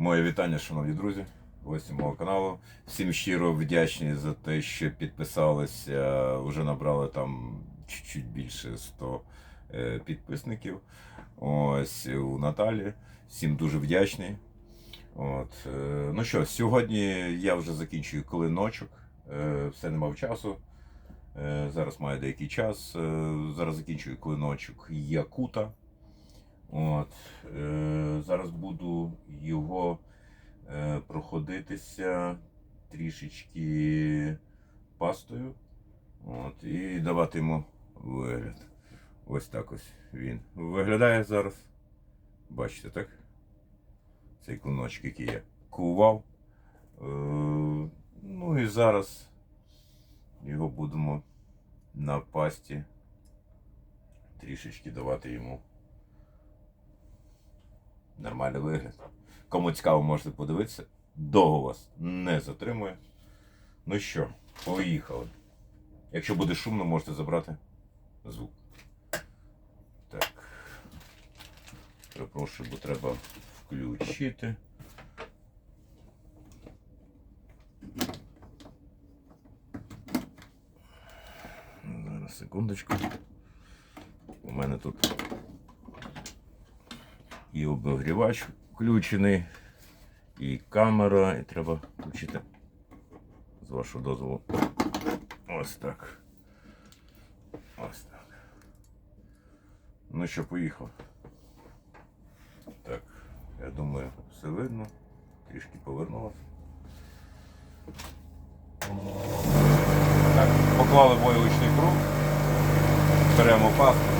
Моє вітання, шановні друзі, гості мого каналу. Всім щиро вдячні за те, що підписалися. Вже набрали там чуть-чуть більше 100 е, підписників. Ось у Наталі. Всім дуже вдячний. От. е, Ну що, сьогодні я вже закінчую клиночок. Е, Все не мав часу. Зараз маю деякий час. Зараз закінчую клиночок Якута. От, е, зараз буду його е, проходитися трішечки пастою. От, і давати йому вигляд. Ось так ось він виглядає зараз. Бачите, так? Цей клиночок, який я кував. Е, ну і зараз його будемо на пасті трішечки давати йому нормальний вигляд. Кому цікаво, можете подивитися. Довго вас не затримує. Ну що, поїхали. Якщо буде шумно, можете забрати звук. Так. Перепрошую, бо треба включити. Зараз секундочку. У мене тут і обігрівач включений, і камера, і треба включити з вашого дозволу. Ось так. Ось так. Ну що, поїхав. Так, я думаю, все видно. Трішки повернулося. Так, поклали боєвичний круг. Беремо пасту.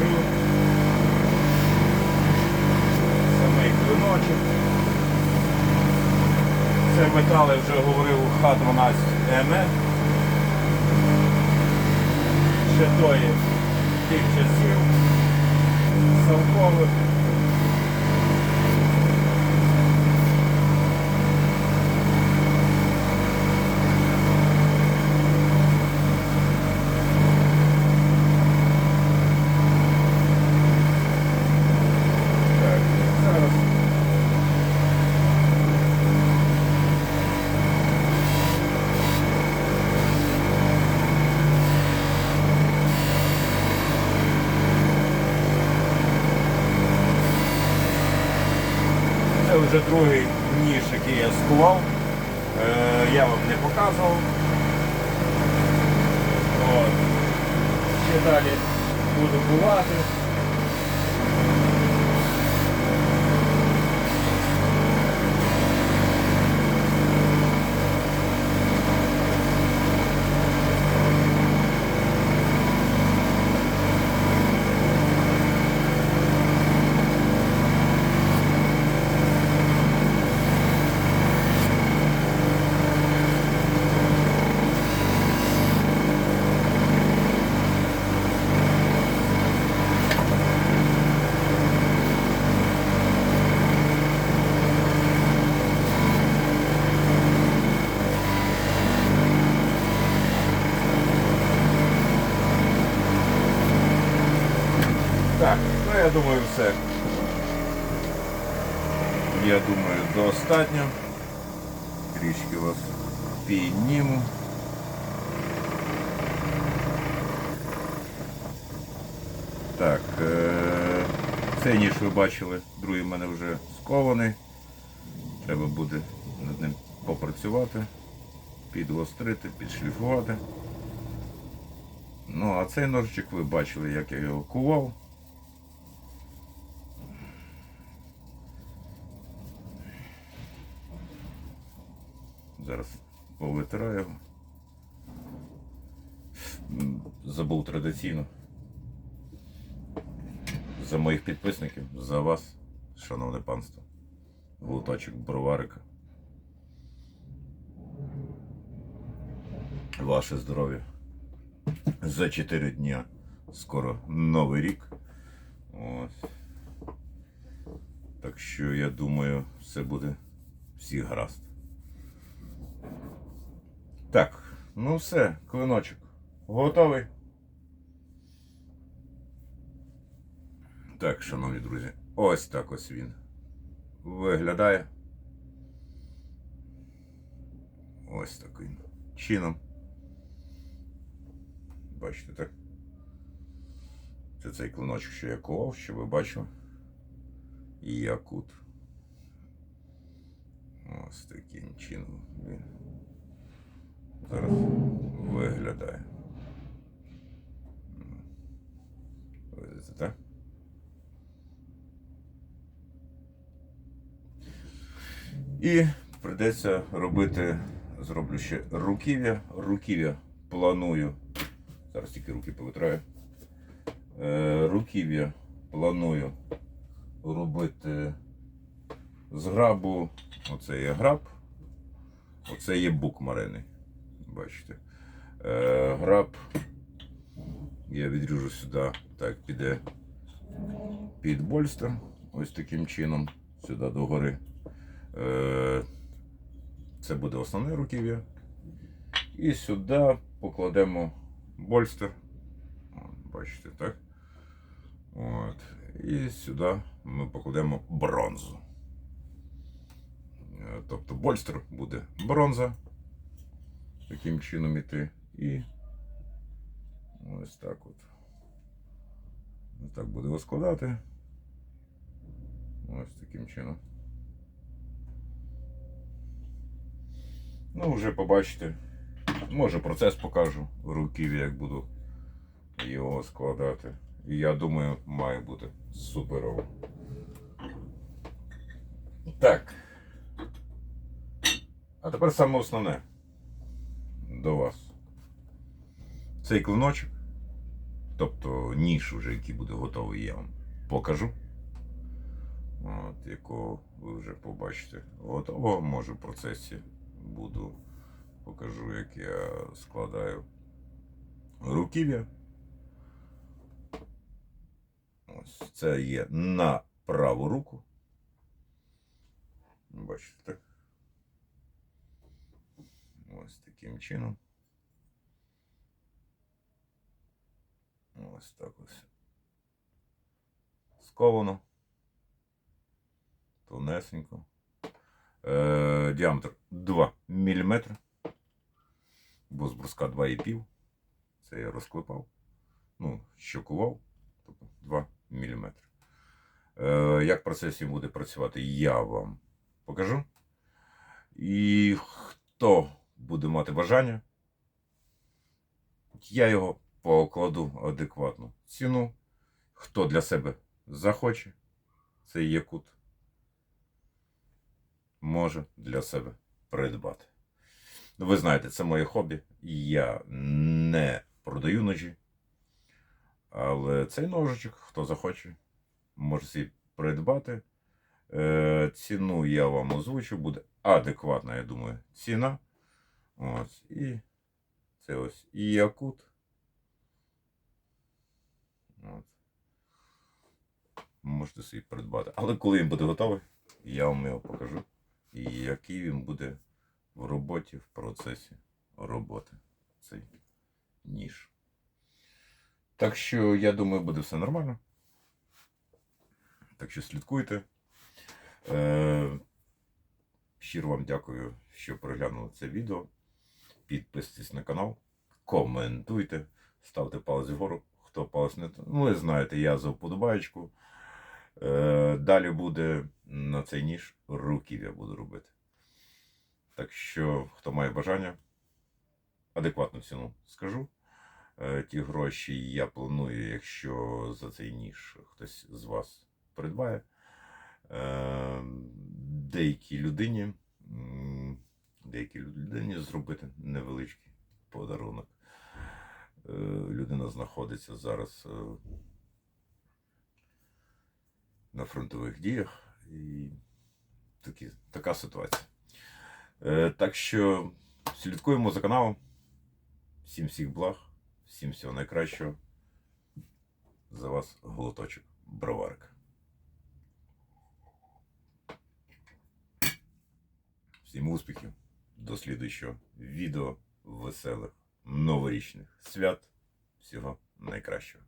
Покажу самий клиночок. Це метал, я вже говорив Х12 МЕ. Ще тої тих часів совкових. Так, зараз. Це вже другий ніж, який я скував. Е, я вам не показував. От. Ще далі буду кувати. Ну, я думаю, все. Я думаю, достатньо. Трішки вас підніму. Так, е- цей ніж ви бачили, другий в мене вже скований. Треба буде над ним попрацювати, підгострити, підшліфувати. Ну, а цей ножичок ви бачили, як я його кував. Зараз повитираю його. Забув традиційно. За моїх підписників, за вас, шановне панство. Глутачок броварика. Ваше здоров'я. За 4 дня. Скоро Новий рік. Ось. Так що я думаю, все буде всі гаразд. Так, ну все, клиночок. Готовий. Так, шановні друзі, ось так ось він виглядає. Ось таким чином. Бачите, так? Це цей клиночок, що я ковав, що ви бачили. І якут. Ось таким чином зараз виглядає. Видите, так? І прийдеться робити, зроблю ще руків'я. Руків'я планую. Зараз тільки руки повитраю. Е, руків'я планую робити з грабу. Оце є граб. Оце є бук марений. Бачите. Е, граб. Я відріжу сюди, так піде під больстер. Ось таким чином. Сюди догори. Е, Це буде основне руків'я. І сюди покладемо больстер. Бачите, так? От. І сюди ми покладемо бронзу. Е, Тобто больстер буде бронза. Таким чином іти. І ось так от. Ось так буде складати. Ось таким чином. Ну, вже побачите. Може процес покажу в руків'я, як буду його складати. І я думаю, має бути суперово. Так. А тепер саме основне до вас. Цей клиночок, тобто ніж уже, який буде готовий, я вам покажу. От, якого ви вже побачите готового, може в процесі буду покажу, як я складаю руків'я. Ось це є на праву руку. Бачите, так? Ось таким чином. Ось так ось. Сковано. Тонесенько. Е, діаметр 2 мм. Бо з бруска 2,5. Це я розклепав. Ну, щокував. Тобто 2 мм. Е, як процес буде працювати, я вам покажу. І хто буде мати бажання, я його покладу адекватну ціну. Хто для себе захоче, цей якут може для себе придбати. Ви знаєте, це моє хобі. Я не продаю ножі. Але цей ножичок, хто захоче, може собі придбати. Е, ціну я вам озвучу, буде адекватна, я думаю, ціна. Ось. І це ось і якут. От. Можете собі придбати. Але коли він буде готовий, я вам його покажу. І який він буде в роботі, в процесі роботи. Цей ніж. Так що, я думаю, буде все нормально. Так що слідкуйте. Е, щиро вам дякую, що переглянули це відео. Підписуйтесь на канал, коментуйте, ставте палець вгору. Хто палець не ну, ви знаєте, я за вподобаєчку. Е, далі буде на цей ніж руків я буду робити. Так що, хто має бажання, адекватну ціну скажу. Е, Ті гроші я планую, якщо за цей ніж хтось з вас придбає. Е, Деякій людині, деякій людині зробити невеличкий подарунок. Е, Людина знаходиться зараз е, на фронтових діях і такі, така ситуація. Е, Так що слідкуємо за каналом. Всім всіх благ, всім всього найкращого. За вас голоточок, броварик. Всім успіхів. До слідуючого відео веселих новорічних свят. Всього найкращого.